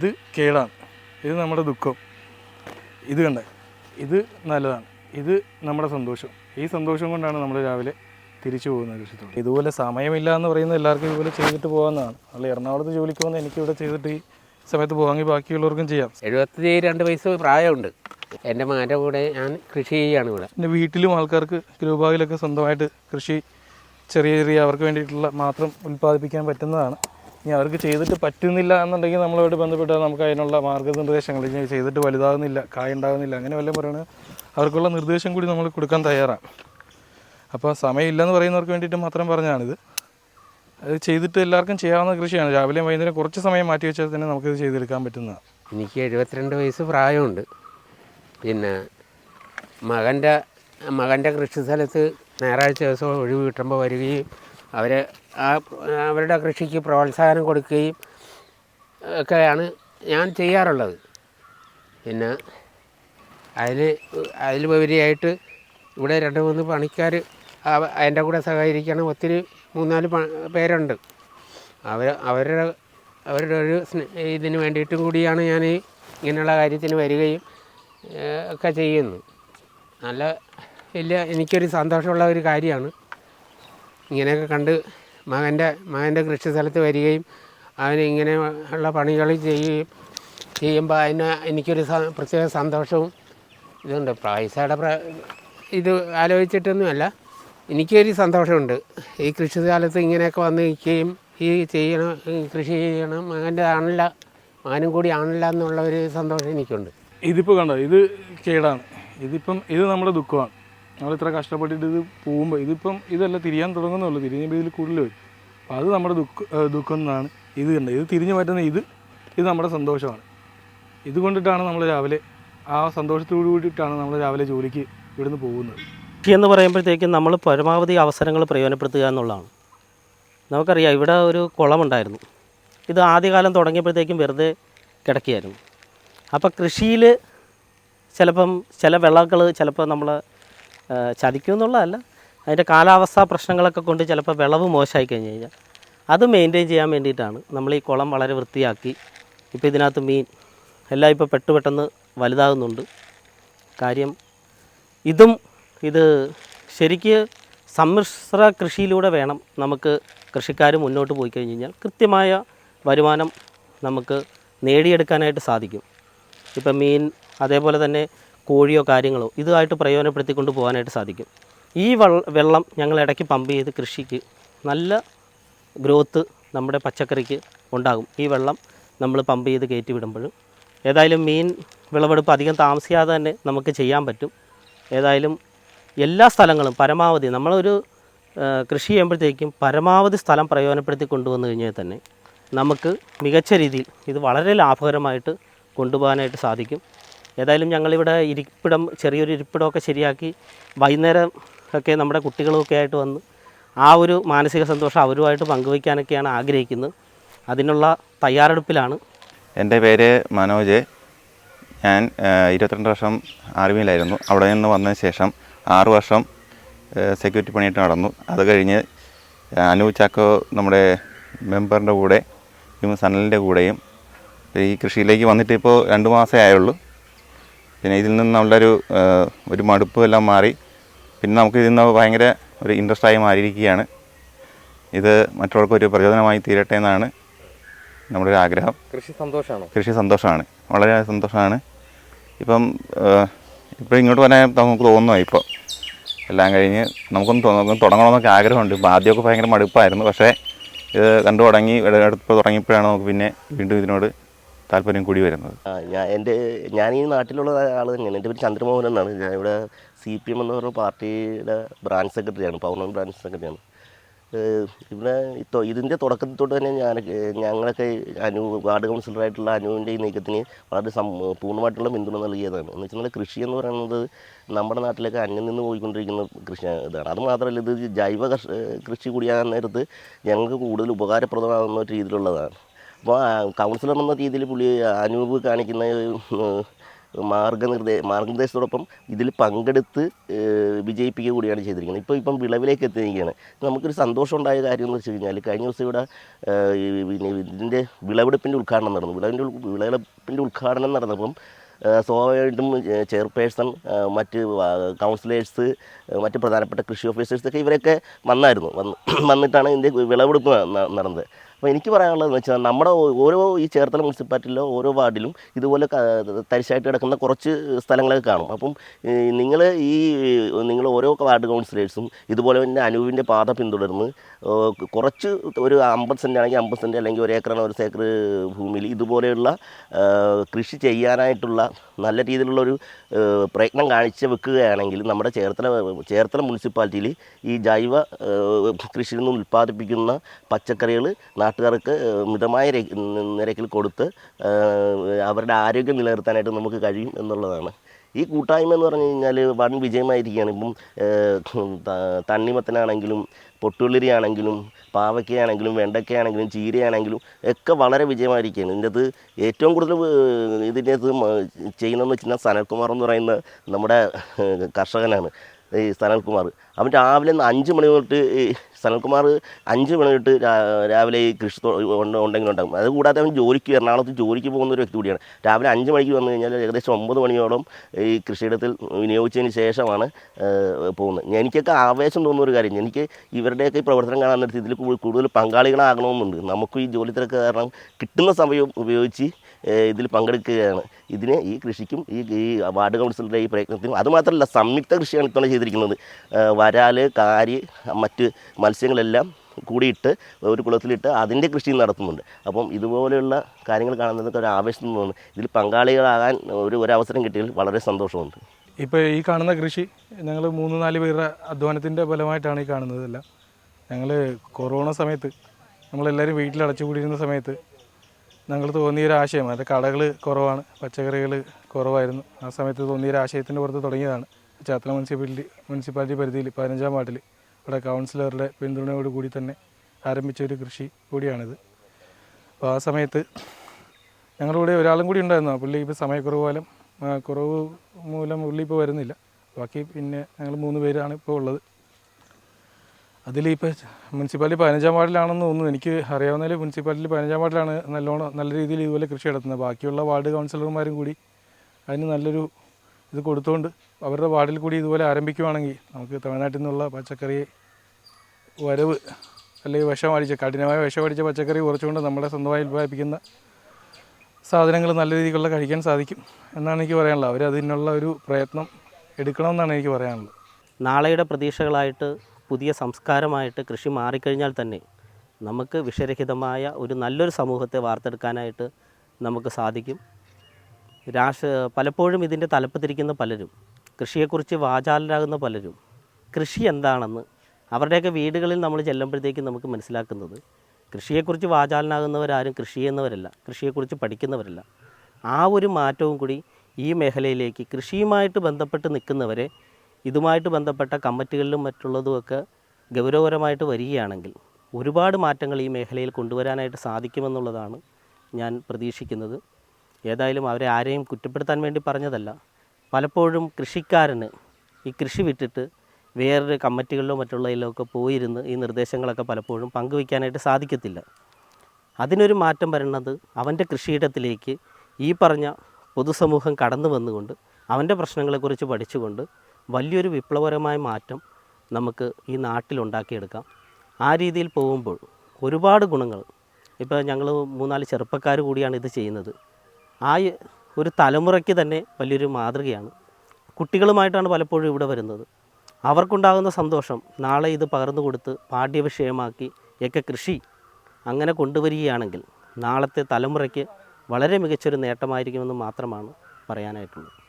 ഇത് കേടാണ്. ഇത് നമ്മുടെ ദുഃഖം. ഇത് കണ്ട. ഇത് നല്ലതാണ്. ഇത് നമ്മുടെ സന്തോഷം. ഈ സന്തോഷം കൊണ്ടാണ് നമ്മൾ രാവിലെ തിരിച്ചു പോകുന്നത് കൃഷിത്തോട് ഇതുപോലെ സമയമില്ല എന്ന് പറയുന്നത് എല്ലാവർക്കും ഇതുപോലെ ചെയ്തിട്ട് പോകാവുന്നതാണ്. അല്ല എറണാകുളത്ത് ജോലിക്ക് പോകുന്ന എനിക്ക് ഇവിടെ ചെയ്തിട്ട് ഈ സമയത്ത് പോകാമെങ്കിൽ ബാക്കിയുള്ളവർക്കും ചെയ്യാം. എഴുപത്തി രണ്ട് വയസ്സ് പ്രായമുണ്ട്. എന്റെ മകന്റെ കൂടെ ഞാൻ കൃഷി ചെയ്യുകയാണ് ഇവിടെ. എന്റെ വീട്ടിലും ആൾക്കാർക്ക് ഗ്രൂബാഗിലൊക്കെ സ്വന്തമായിട്ട് കൃഷി ചെറിയ ചെറിയ അവർക്ക് വേണ്ടിയിട്ടുള്ള മാത്രം ഉൽപ്പാദിപ്പിക്കാൻ പറ്റുന്നതാണ്. ഇനി അവർക്ക് ചെയ്തിട്ട് പറ്റുന്നില്ല എന്നുണ്ടെങ്കിൽ നമ്മളോട് ബന്ധപ്പെട്ടാൽ നമുക്ക് അതിനുള്ള മാർഗനിർദ്ദേശങ്ങൾ ഇനി ചെയ്തിട്ട് വലുതാകുന്നില്ല കായ ഉണ്ടാകുന്നില്ല അങ്ങനെ വല്ലതും പറയുന്നത് അവർക്കുള്ള നിർദ്ദേശം കൂടി നമ്മൾ കൊടുക്കാൻ തയ്യാറാണ്. അപ്പോൾ സമയമില്ലെന്ന് പറയുന്നവർക്ക് വേണ്ടിയിട്ട് മാത്രം പറഞ്ഞാണിത്. അത് ചെയ്തിട്ട് എല്ലാവർക്കും ചെയ്യാവുന്ന കൃഷിയാണ്. രാവിലെയും വൈകുന്നേരം കുറച്ച് സമയം മാറ്റി വെച്ചാൽ തന്നെ നമുക്കിത് ചെയ്തെടുക്കാൻ പറ്റുന്നതാണ്. എനിക്ക് എഴുപത്തിരണ്ട് വയസ്സ് പ്രായമുണ്ട്. പിന്നെ മകന്റെ മകന്റെ കൃഷി സ്ഥലത്ത് ഞായറാഴ്ച ദിവസം ഒഴിവ് കിട്ടുമ്പോൾ വരികയും അവരെ ആ അവരുടെ കൃഷിക്ക് പ്രോത്സാഹനം കൊടുക്കുകയും ഒക്കെയാണ് ഞാൻ ചെയ്യാറുള്ളത്. പിന്നെ അതിന് അതിലുപരിയായിട്ട് ഇവിടെ രണ്ട് മൂന്ന് പണിക്കാർ അതിന്റെ കൂടെ സഹകരിക്കണം. ഒത്തിരി മൂന്നാൽ പേരുണ്ട്. അവർ അവരുടെ അവരുടെ ഒരു ഇതിന് വേണ്ടിയിട്ടും കൂടിയാണ് ഞാൻ ഇങ്ങനെയുള്ള കാര്യത്തിന് വരികയും ഒക്കെ ചെയ്യുന്നു. നല്ല വലിയ എനിക്കൊരു സന്തോഷമുള്ള ഒരു കാര്യമാണ്. ഇങ്ങനെയൊക്കെ കണ്ട് മകന്റെ മകന്റെ കൃഷി സ്ഥലത്ത് വരികയും അവന് ഇങ്ങനെ ഉള്ള പണികൾ ചെയ്യുകയും ചെയ്യുമ്പോൾ അതിന് എനിക്കൊരു പ്രത്യേക സന്തോഷവും ഇതുണ്ട്. പൈസയുടെ ഇത് ആലോചിച്ചിട്ടൊന്നുമല്ല. എനിക്കൊരു സന്തോഷമുണ്ട്. ഈ കൃഷി കാലത്ത് ഇങ്ങനെയൊക്കെ വന്ന് നിൽക്കുകയും ഈ ചെയ്യണം കൃഷി ചെയ്യണം മകന്റെ ആണല്ല മകനും കൂടി ആണല്ല എന്നുള്ള ഒരു സന്തോഷം എനിക്കുണ്ട്. ഇതിപ്പോൾ കണ്ടോ? ഇത് കേടാണ്. ഇതിപ്പം ഇത് നമ്മുടെ ദുഃഖമാണ്. നമ്മൾ ഇത്ര കഷ്ടപ്പെട്ടിട്ട് ഇത് പോകുമ്പോൾ ഇതിപ്പം ഇതല്ല തിരിയാൻ തുടങ്ങുന്നുള്ളൂ തിരിഞ്ഞപ്പോൾ ഇതിൽ കൂടുതൽ വരും. അപ്പോൾ അത് നമ്മുടെ ദുഃഖ ദുഃഖം എന്നാണ് ഇത് കണ്ടത്. ഇത് തിരിഞ്ഞു മാറ്റുന്ന ഇത് ഇത് നമ്മുടെ സന്തോഷമാണ്. ഇത് കൊണ്ടിട്ടാണ് നമ്മൾ രാവിലെ ആ സന്തോഷത്തോടു കൂടിയിട്ടാണ് നമ്മൾ രാവിലെ ജോലിക്ക് ഇവിടുന്ന് പോകുന്നത്. കൃഷി എന്ന് പറയുമ്പോഴത്തേക്കും നമ്മൾ പരമാവധി അവസരങ്ങൾ പ്രയോജനപ്പെടുത്തുക എന്നുള്ളതാണ്. നമുക്കറിയാം ഇവിടെ ഒരു കുളമുണ്ടായിരുന്നു. ഇത് ആദ്യകാലം തുടങ്ങിയപ്പോഴത്തേക്കും വെറുതെ കിടക്കുകയായിരുന്നു. അപ്പോൾ കൃഷിയിൽ ചിലപ്പം ചില വിളകൾ ചിലപ്പോൾ നമ്മൾ ചതിക്കും എന്നുള്ളതല്ല. അതിന്റെ കാലാവസ്ഥാ പ്രശ്നങ്ങളൊക്കെ കൊണ്ട് ചിലപ്പോൾ വിളവ് മോശമായി കഴിഞ്ഞ് കഴിഞ്ഞാൽ അത് മെയിന്റെയിൻ ചെയ്യാൻ വേണ്ടിയിട്ടാണ്. നമ്മൾ ഈ കുളം വളരെ വൃത്തിയാക്കി. ഇപ്പോൾ ഇതിനകത്ത് മീൻ എല്ലാം ഇപ്പോൾ പെട്ടു പെട്ടെന്ന് വലുതാകുന്നുണ്ട്. കാര്യം ഇതും ഇത് ശരിക്ക് സമ്മിശ്ര കൃഷിയിലൂടെ വേണം നമുക്ക് കൃഷിക്കാർ മുന്നോട്ട് പോയി കഴിഞ്ഞ് കഴിഞ്ഞാൽ കൃത്യമായ വരുമാനം നമുക്ക് നേടിയെടുക്കാനായിട്ട് സാധിക്കും. ഇപ്പം മീൻ അതേപോലെ തന്നെ കോഴിയോ കാര്യങ്ങളോ ഇതുമായിട്ട് പ്രയോജനപ്പെടുത്തിക്കൊണ്ട് പോകാനായിട്ട് സാധിക്കും. ഈ വെള്ളം ഞങ്ങൾ ഇടയ്ക്ക് പമ്പ് ചെയ്ത് കൃഷിക്ക് നല്ല ഗ്രോത്ത് നമ്മുടെ പച്ചക്കറിക്ക് ഉണ്ടാകും. ഈ വെള്ളം നമ്മൾ പമ്പ് ചെയ്ത് കയറ്റി വിടുമ്പോഴും ഏതായാലും മീൻ വിളവെടുപ്പ് അധികം താമസിയാതെ തന്നെ നമുക്ക് ചെയ്യാൻ പറ്റും. ഏതായാലും എല്ലാ സ്ഥലങ്ങളും പരമാവധി നമ്മളൊരു കൃഷി ചെയ്യുമ്പോഴത്തേക്കും പരമാവധി സ്ഥലം പ്രയോജനപ്പെടുത്തി കൊണ്ടുവന്നു കഴിഞ്ഞാൽ തന്നെ നമുക്ക് മികച്ച രീതിയിൽ ഇത് വളരെ ലാഭകരമായിട്ട് കൊണ്ടുപോകാനായിട്ട് സാധിക്കും. ഏതായാലും ഞങ്ങളിവിടെ ഇരിപ്പിടം ചെറിയൊരു ഇരിപ്പിടമൊക്കെ ശരിയാക്കി വൈകുന്നേരം ഒക്കെ നമ്മുടെ കുട്ടികളുമൊക്കെ ആയിട്ട് വന്ന് ആ ഒരു മാനസിക സന്തോഷം അവരുമായിട്ട് പങ്കുവയ്ക്കാനൊക്കെയാണ് ആഗ്രഹിക്കുന്നത്. അതിനുള്ള തയ്യാറെടുപ്പിലാണ്. എന്റെ പേര് മനോജ്. ഞാൻ ഇരുപത്തിരണ്ട് വർഷം ആർമിയിലായിരുന്നു. അവിടെ നിന്ന് വന്നതിന് ശേഷം ആറ് വർഷം സെക്യൂരിറ്റി പണിയിട്ട് നടന്നു. അത് കഴിഞ്ഞ് അനു ചാക്കോ നമ്മുടെ മെമ്പറിന്റെ കൂടെ സനലിന്റെ കൂടെയും ഈ കൃഷിയിലേക്ക് വന്നിട്ട് ഇപ്പോൾ രണ്ട് മാസമേ ആയുള്ളൂ. പിന്നെ ഇതിൽ നിന്ന് നല്ലൊരു ഒരു മടുപ്പും എല്ലാം മാറി. പിന്നെ നമുക്ക് ഇതിൽ നിന്ന് ഭയങ്കര ഒരു ഇൻട്രസ്റ്റായി മാറിയിരിക്കുകയാണ്. ഇത് മറ്റുള്ളവർക്ക് ഒരു പ്രചോദനമായി തീരട്ടെ എന്നാണ് നമ്മുടെ ഒരു ആഗ്രഹം. കൃഷി സന്തോഷമാണ് കൃഷി സന്തോഷമാണ്. വളരെ സന്തോഷമാണ്. ഇപ്പം ഇപ്പോൾ ഇങ്ങോട്ട് വരാൻ നമുക്ക് തോന്നുന്നു ഇപ്പോൾ എല്ലാം കഴിഞ്ഞ് നമുക്കൊന്ന് തുടങ്ങണമെന്നൊക്കെ ആഗ്രഹമുണ്ട്. ഇപ്പോൾ ആദ്യമൊക്കെ ഭയങ്കര മടുപ്പായിരുന്നു. പക്ഷേ ഇത് കണ്ടു തുടങ്ങി അടുത്ത് തുടങ്ങിയപ്പോഴാണ് നമുക്ക് പിന്നെ വീണ്ടും ഇതിനോട് താല്പര്യം കൂടി വരുന്നത്. ഞാൻ എന്റെ ഞാൻ ഈ നാട്ടിലുള്ള ആൾ തന്നെയാണ്. എന്റെ പേര് ചന്ദ്രമോഹൻ എന്നാണ്. ഞാൻ ഇവിടെ സി പി എം എന്ന് പറഞ്ഞ പാർട്ടിയുടെ ബ്രാഞ്ച് സെക്രട്ടറിയാണ് പൗർണമി ബ്രാഞ്ച് സെക്രട്ടറിയാണ്. ഇവിടെ ഇതിന്റെ തുടക്കത്തിൽ തൊട്ട് തന്നെ ഞാൻ ഞങ്ങളൊക്കെ അനു വാർഡ് കൗൺസിലറായിട്ടുള്ള അനുവിന്റെ ഈ നീക്കത്തിന് വളരെ സം പൂർണമായിട്ടുള്ള പിന്തുണ നൽകിയതാണ്. എന്ന് വെച്ചാൽ കൃഷി എന്ന് പറയുന്നത് നമ്മുടെ നാട്ടിലൊക്കെ അന്യം നിന്ന് പോയിക്കൊണ്ടിരിക്കുന്ന കൃഷി ഇതാണ്. അത് മാത്രമല്ല ഇത് ജൈവ കൃഷി കൂടിയാകുന്ന നേരത്ത് ഞങ്ങൾക്ക് കൂടുതൽ ഉപകാരപ്രദമാകുന്ന രീതിയിലുള്ളതാണ്. അപ്പോൾ കൗൺസിലർ എന്ന രീതിയിൽ പുള്ളി അനൂപ് കാണിക്കുന്ന മാർഗനിർദ്ദേ മാർഗനിർദ്ദേശത്തോടൊപ്പം ഇതിൽ പങ്കെടുത്ത് വിജയിപ്പിക്കുക കൂടിയാണ് ചെയ്തിരിക്കുന്നത്. ഇപ്പോൾ ഇപ്പം വിളവിലേക്ക് എത്തിയിരിക്കുകയാണ്. നമുക്കൊരു സന്തോഷം ഉണ്ടായ കാര്യം എന്ന് വെച്ച് കഴിഞ്ഞാൽ കഴിഞ്ഞ ദിവസം ഇവിടെ പിന്നെ ഇതിന്റെ വിളവെടുപ്പിന്റെ ഉദ്ഘാടനം നടന്നു. വിളവിന്റെ വിളവെടുപ്പിന്റെ ഉദ്ഘാടനം നടന്നപ്പം സ്വാഭാവികമായിട്ടും ചെയർപേഴ്സൺ മറ്റ് കൗൺസിലേഴ്സ് മറ്റ് പ്രധാനപ്പെട്ട കൃഷി ഓഫീസേഴ്സൊക്കെ ഇവരൊക്കെ വന്നായിരുന്നു. വന്ന് വന്നിട്ടാണ് ഇതിന്റെ വിളവെടുപ്പ് നടന്നത്. അപ്പോൾ എനിക്ക് പറയാനുള്ളതെന്ന് വെച്ചാൽ നമ്മുടെ ഓരോ ഈ ചേർത്തല മുനിസിപ്പാലിറ്റിയിലോ ഓരോ വാർഡിലും ഇതുപോലെ തരിശായിട്ട് കിടക്കുന്ന കുറച്ച് സ്ഥലങ്ങളൊക്കെ കാണും. അപ്പം നിങ്ങൾ ഈ നിങ്ങൾ ഓരോ വാർഡ് കൗൺസിലേഴ്സും ഇതുപോലെ തന്നെ അനുവിന്റെ പാത പിന്തുടർന്ന് കുറച്ച് ഒരു അമ്പത് സെന്റ് ആണെങ്കിൽ അമ്പത് സെന്റ് അല്ലെങ്കിൽ ഒരു ഏക്കറാണ് ഒരു ഏക്കർ ഭൂമിയിൽ ഇതുപോലെയുള്ള കൃഷി ചെയ്യാനായിട്ടുള്ള നല്ല രീതിയിലുള്ള ഒരു പ്രയത്നം കാണിച്ച് വെക്കുകയാണെങ്കിൽ നമ്മുടെ ചേർത്തല ചേർത്തല മുനിസിപ്പാലിറ്റിയിൽ ഈ ജൈവ കൃഷിയിൽ നിന്ന് ഉൽപ്പാദിപ്പിക്കുന്ന പച്ചക്കറികൾ നാട്ടുകാർക്ക് മിതമായ നിരക്കിൽ കൊടുത്ത് അവരുടെ ആരോഗ്യം നിലനിർത്താനായിട്ട് നമുക്ക് കഴിയും എന്നുള്ളതാണ്. ഈ കൂട്ടായ്മ എന്ന് പറഞ്ഞു കഴിഞ്ഞാൽ വൻ വിജയമായിരിക്കുകയാണ്. ഇപ്പം തണ്ണിമത്തനാണെങ്കിലും പൊട്ടുള്ളിരിയാണെങ്കിലും പാവയ്ക്കയാണെങ്കിലും വെണ്ടയ്ക്കയാണെങ്കിലും ചീരയാണെങ്കിലും ഒക്കെ വളരെ വിജയമായിരിക്കുകയാണ്. ഇതിന്റെ അത് ഏറ്റവും കൂടുതൽ ഇതിന്റെ അത് ചെയ്യുന്നതെന്ന് വെച്ചാൽ സനൽകുമാർ എന്ന് പറയുന്ന നമ്മുടെ കർഷകനാണ്. ഈ സനൽകുമാർ. അവൻ രാവിലെ അഞ്ച് മണി തൊട്ട് ഈ സനൽകുമാർ അഞ്ച് മണി തൊട്ട് രാവിലെ ഈ കൃഷി ഉണ്ടെങ്കിലും ഉണ്ടാകും. അതുകൂടാതെ അവൻ ജോലിക്ക് എറണാകുളത്ത് ജോലിക്ക് പോകുന്ന ഒരു വ്യക്തി കൂടിയാണ്. രാവിലെ അഞ്ച് മണിക്ക് വന്നു കഴിഞ്ഞാൽ ഏകദേശം ഒമ്പത് മണിയോളം ഈ കൃഷിയിടത്തിൽ വിനിയോഗിച്ചതിന് ശേഷമാണ് പോകുന്നത്. എനിക്കൊക്കെ ആവേശം തോന്നുന്ന ഒരു കാര്യം എനിക്ക് ഇവരുടെയൊക്കെ ഈ പ്രവർത്തനം കാണാൻ നേരത്തെ ഇതിൽ കൂടുതൽ പങ്കാളികളാകണമെന്നുണ്ട്. നമുക്ക് ഈ ജോലി തിരക്ക് കാരണം കിട്ടുന്ന സമയം ഉപയോഗിച്ച് ഇതിൽ പങ്കെടുക്കുകയാണ്. ഇതിന് ഈ കൃഷിക്കും ഈ ഈ വാർഡ് കൗൺസിലിന്റെ ഈ പ്രയത്നത്തിനും അതുമാത്രമല്ല സംയുക്ത കൃഷിയാണ് ഇത്തവണ ചെയ്തിരിക്കുന്നത്. വരാൽ കാരി മറ്റ് മത്സ്യങ്ങളെല്ലാം കൂടിയിട്ട് ഒരു കുളത്തിലിട്ട് അതിന്റെ കൃഷി നടത്തുന്നുണ്ട്. അപ്പം ഇതുപോലെയുള്ള കാര്യങ്ങൾ കാണുന്നതൊക്കെ ഒരു ആവേശം തോന്നുന്നു. ഇതിൽ പങ്കാളികളാകാൻ ഒരു ഒരു അവസരം കിട്ടിയതിൽ വളരെ സന്തോഷമുണ്ട്. ഇപ്പോൾ ഈ കാണുന്ന കൃഷി ഞങ്ങൾ മൂന്ന് നാല് പേരുടെ അധ്വാനത്തിന്റെ ഫലമായിട്ടാണ് ഈ കാണുന്നതെല്ലാം. ഞങ്ങൾ കൊറോണ സമയത്ത് നമ്മളെല്ലാവരും വീട്ടിൽ അടച്ചുകൂടിയിരുന്ന സമയത്ത് ഞങ്ങൾ തോന്നിയൊരു ആശയം. അത് കടകൾ കുറവാണ്. പച്ചക്കറികൾ കുറവായിരുന്നു. ആ സമയത്ത് തോന്നിയൊരു ആശയത്തിന്റെ പുറത്ത് തുടങ്ങിയതാണ്. ചാത്തല മുനിസിപ്പാലിറ്റി മുനിസിപ്പാലിറ്റി പരിധിയിൽ പതിനഞ്ചാം വാർഡിൽ ഇവിടെ കൗൺസിലറുടെ പിന്തുണയോട് കൂടി തന്നെ ആരംഭിച്ച ഒരു കൃഷി കൂടിയാണിത്. അപ്പോൾ ആ സമയത്ത് ഞങ്ങളുടെ കൂടെ ഒരാളും കൂടി ഉണ്ടായിരുന്നു. പുള്ളി ഇപ്പോൾ സമയക്കുറവ് മൂലം കുറവ് മൂലം പുള്ളി ഇപ്പോൾ വരുന്നില്ല. ബാക്കി പിന്നെ ഞങ്ങൾ മൂന്ന് പേരാണ് ഇപ്പോൾ ഉള്ളത്. അതിൽ ഇപ്പോൾ മുനിസിപ്പാലിറ്റി പതിനഞ്ചാം വാർഡിലാണെന്ന് തോന്നുന്നു. എനിക്ക് അറിയാവുന്നതിൽ മുനിസിപ്പാലിറ്റി പതിനഞ്ചാം വാർഡിലാണ് നല്ലോണം നല്ല രീതിയിൽ ഇതുപോലെ കൃഷി നടത്തുന്നത്. ബാക്കിയുള്ള വാർഡ് കൗൺസിലർമാരും കൂടി അതിന് നല്ലൊരു ഇത് കൊടുത്തുകൊണ്ട് അവരുടെ വാർഡിൽ കൂടി ഇതുപോലെ ആരംഭിക്കുവാണെങ്കിൽ നമുക്ക് തമിഴ്നാട്ടിൽ നിന്നുള്ള പച്ചക്കറി വരവ് അല്ലെങ്കിൽ വിഷം അടിച്ച കഠിനമായ വിഷം അടിച്ച പച്ചക്കറി കുറച്ചുകൊണ്ട് നമ്മുടെ സ്വന്തമായി ഉൽപ്പാദിപ്പിക്കുന്ന സാധനങ്ങൾ നല്ല രീതിക്കുള്ള കഴിക്കാൻ സാധിക്കും എന്നാണ് എനിക്ക് പറയാനുള്ളത്. അവർ അതിനുള്ള ഒരു പ്രയത്നം എടുക്കണമെന്നാണ് എനിക്ക് പറയാനുള്ളത്. നാളെയുടെ പ്രതീക്ഷകളായിട്ട് പുതിയ സംസ്കാരമായിട്ട് കൃഷി മാറിക്കഴിഞ്ഞാൽ തന്നെ നമുക്ക് വിഷരഹിതമായ ഒരു നല്ലൊരു സമൂഹത്തെ വാർത്തെടുക്കാനായിട്ട് നമുക്ക് സാധിക്കും. രാഷ്ട്ര പലപ്പോഴും ഇതിന്റെ തലപ്പത്തിരിക്കുന്ന പലരും കൃഷിയെക്കുറിച്ച് വാചാലരാകുന്ന പലരും കൃഷി എന്താണെന്ന് അവരുടെയൊക്കെ വീടുകളിൽ നമ്മൾ ചെല്ലുമ്പോഴത്തേക്കും നമുക്ക് മനസ്സിലാക്കുന്നത് കൃഷിയെക്കുറിച്ച് വാചാലനാകുന്നവരാരും കൃഷി ചെയ്യുന്നവരല്ല കൃഷിയെക്കുറിച്ച് പഠിക്കുന്നവരല്ല. ആ ഒരു മാറ്റവും കൂടി ഈ മേഖലയിലേക്ക് കൃഷിയുമായിട്ട് ബന്ധപ്പെട്ട് നിൽക്കുന്നവരെ ഇതുമായിട്ട് ബന്ധപ്പെട്ട കമ്മിറ്റികളിലും മറ്റുള്ളതുമൊക്കെ ഗൗരവപരമായിട്ട് വരികയാണെങ്കിൽ ഒരുപാട് മാറ്റങ്ങൾ ഈ മേഖലയിൽ കൊണ്ടുവരാനായിട്ട് സാധിക്കുമെന്നുള്ളതാണ് ഞാൻ പ്രതീക്ഷിക്കുന്നത്. ഏതായാലും അവരെ ആരെയും കുറ്റപ്പെടുത്താൻ വേണ്ടി പറഞ്ഞതല്ല. പലപ്പോഴും കൃഷിക്കാരന് ഈ കൃഷി വിട്ടിട്ട് വേറൊരു കമ്മിറ്റികളിലോ മറ്റുള്ളതിലോ ഒക്കെ പോയിരുന്ന് ഈ നിർദ്ദേശങ്ങളൊക്കെ പലപ്പോഴും പങ്കുവയ്ക്കാനായിട്ട് സാധിക്കത്തില്ല. അതിനൊരു മാറ്റം വരേണ്ടത് അവന്റെ കൃഷിയിടത്തിലേക്ക് ഈ പറഞ്ഞ പൊതുസമൂഹം കടന്നു വന്നുകൊണ്ട് അവന്റെ പ്രശ്നങ്ങളെക്കുറിച്ച് പഠിച്ചുകൊണ്ട് വലിയൊരു വിപ്ലവകരമായ മാറ്റം നമുക്ക് ഈ നാട്ടിലുണ്ടാക്കിയെടുക്കാം ആ രീതിയിൽ പോകുമ്പോൾ ഒരുപാട് ഗുണങ്ങൾ. ഇപ്പോൾ ഞങ്ങൾ മൂന്നാൽ ചെറുപ്പക്കാർ കൂടിയാണ് ഇത് ചെയ്യുന്നത്. ആ ഒരു തലമുറയ്ക്ക് തന്നെ വലിയൊരു മാതൃകയാണ്. കുട്ടികളുമായിട്ടാണ് പലപ്പോഴും ഇവിടെ വരുന്നത്. അവർക്കുണ്ടാകുന്ന സന്തോഷം നാളെ ഇത് പകർന്നു കൊടുത്ത് പാഠ്യവിഷയമാക്കി ഒക്കെ കൃഷി അങ്ങനെ കൊണ്ടുവരികയാണെങ്കിൽ നാളത്തെ തലമുറയ്ക്ക് വളരെ മികച്ചൊരു നേട്ടമായിരിക്കുമെന്ന് മാത്രമാണ് പറയാനായിട്ടുള്ളത്.